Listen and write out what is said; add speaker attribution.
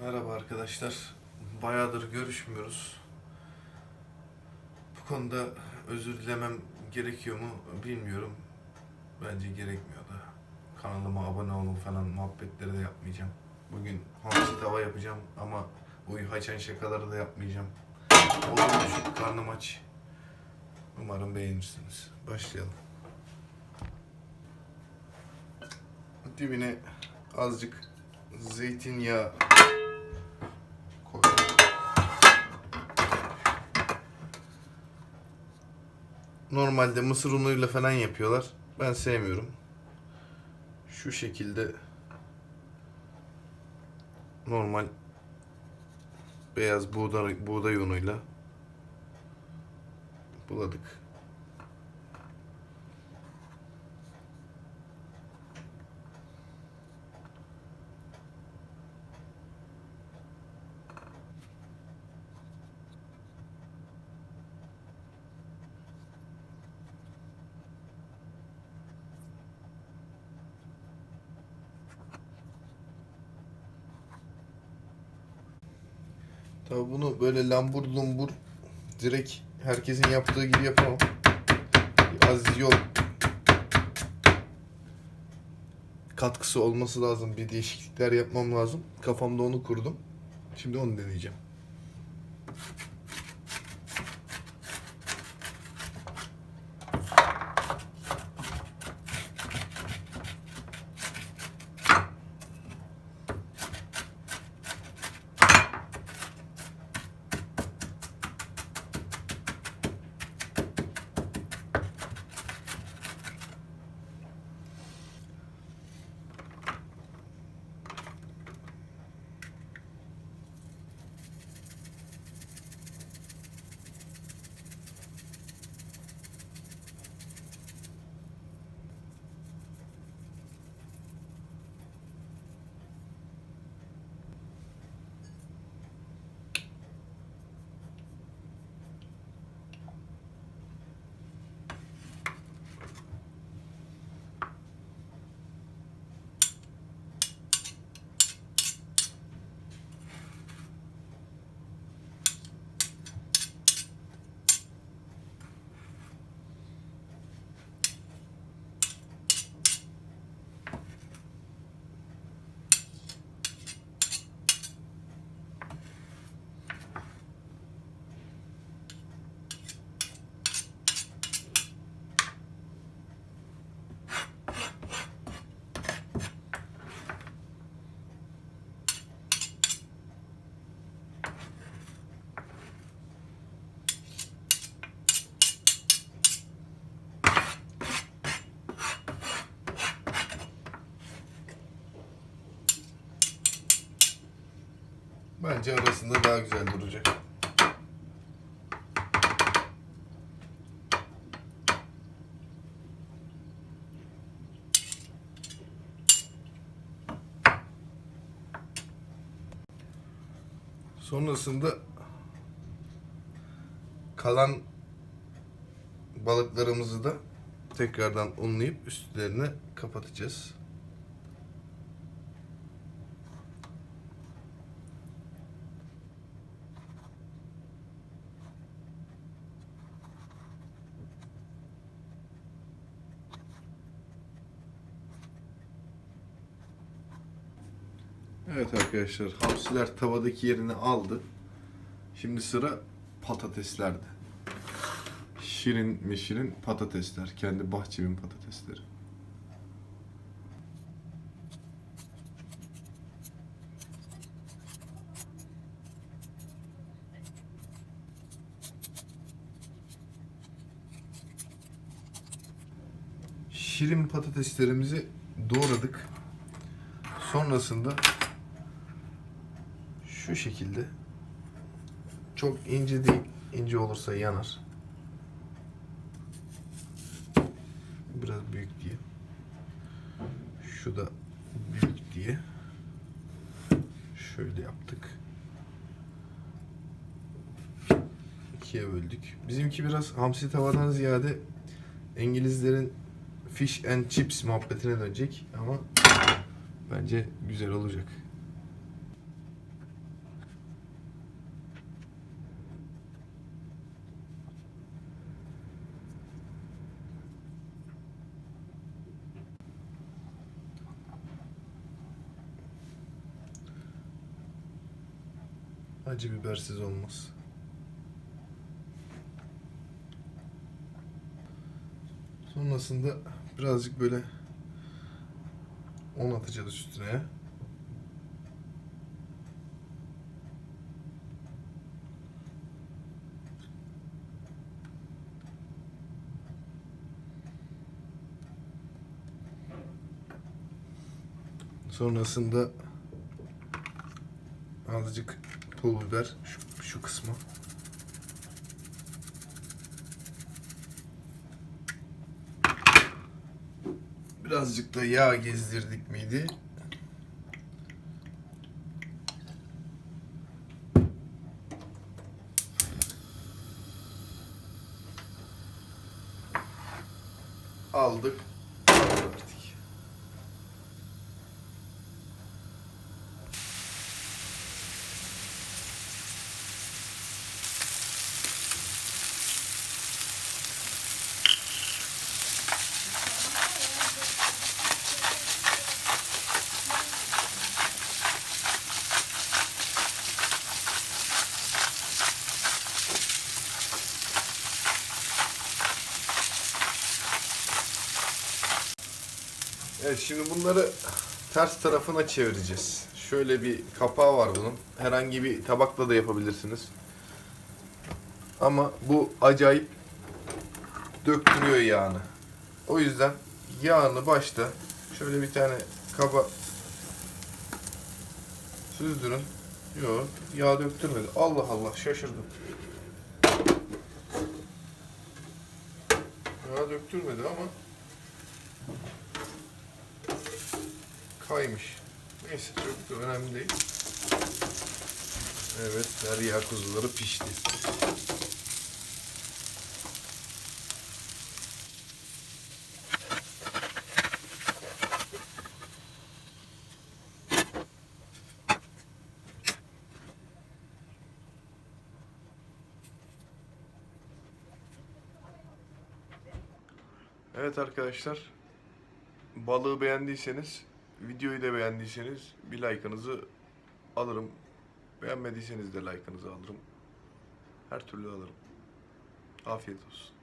Speaker 1: Merhaba arkadaşlar. Bayağıdır görüşmüyoruz. Bu konuda özür dilemem gerekiyor mu bilmiyorum. Bence gerekmiyor da. Kanalıma abone olun falan muhabbetleri de yapmayacağım. Bugün hamsi tava yapacağım ama bu haçan şakaları da yapmayacağım. Oğlum düşük, karnım aç. Umarım beğenirsiniz. Başlayalım. Dibine azıcık zeytinyağı Normalde mısır unuyla falan yapıyorlar. Ben sevmiyorum. Şu şekilde normal beyaz buğday, buğday unuyla buladık. Tabi bunu böyle lambur lumbur direkt herkesin yaptığı gibi yapamam. Az yol katkısı olması lazım. Bir değişiklikler yapmam lazım. Kafamda onu kurdum. Şimdi onu deneyeceğim. Bence arasında daha güzel duracak. Sonrasında kalan balıklarımızı da tekrardan unlayıp üstlerine kapatacağız. Evet arkadaşlar hamsiler tavadaki yerini aldı. Şimdi sıra patateslerde. Şirin mi şirin patatesler. Kendi bahçemin patatesleri. Şirin patateslerimizi doğradık. Sonrasında şu şekilde çok ince değil. ince olursa yanar. Biraz büyük diye. Şu da büyük diye. Şöyle yaptık. İkiye böldük. Bizimki biraz hamsi tavadan ziyade İngilizlerin fish and chips muhabbetine dönecek ama bence güzel olacak. Acı bibersiz olmaz. Sonrasında birazcık böyle un atacağız üstüne. Sonrasında azıcık pul biber şu, şu kısmı. Birazcık da yağ gezdirdik miydi? Aldık. Evet şimdi bunları ters tarafına çevireceğiz. Şöyle bir kapağı var bunun. Herhangi bir tabakla da yapabilirsiniz. Ama bu acayip döktürüyor yağını. O yüzden yağını başta şöyle bir tane kaba süzdürün. Yok yağ döktürmedi. Allah Allah şaşırdım. Yağ döktürmedi ama kaymış. Neyse çok da önemli değil. Evet, derya kuzuları pişti. Evet arkadaşlar, balığı beğendiyseniz, videoyu da beğendiyseniz bir like'ınızı alırım. Beğenmediyseniz de like'ınızı alırım. Her türlü alırım. Afiyet olsun.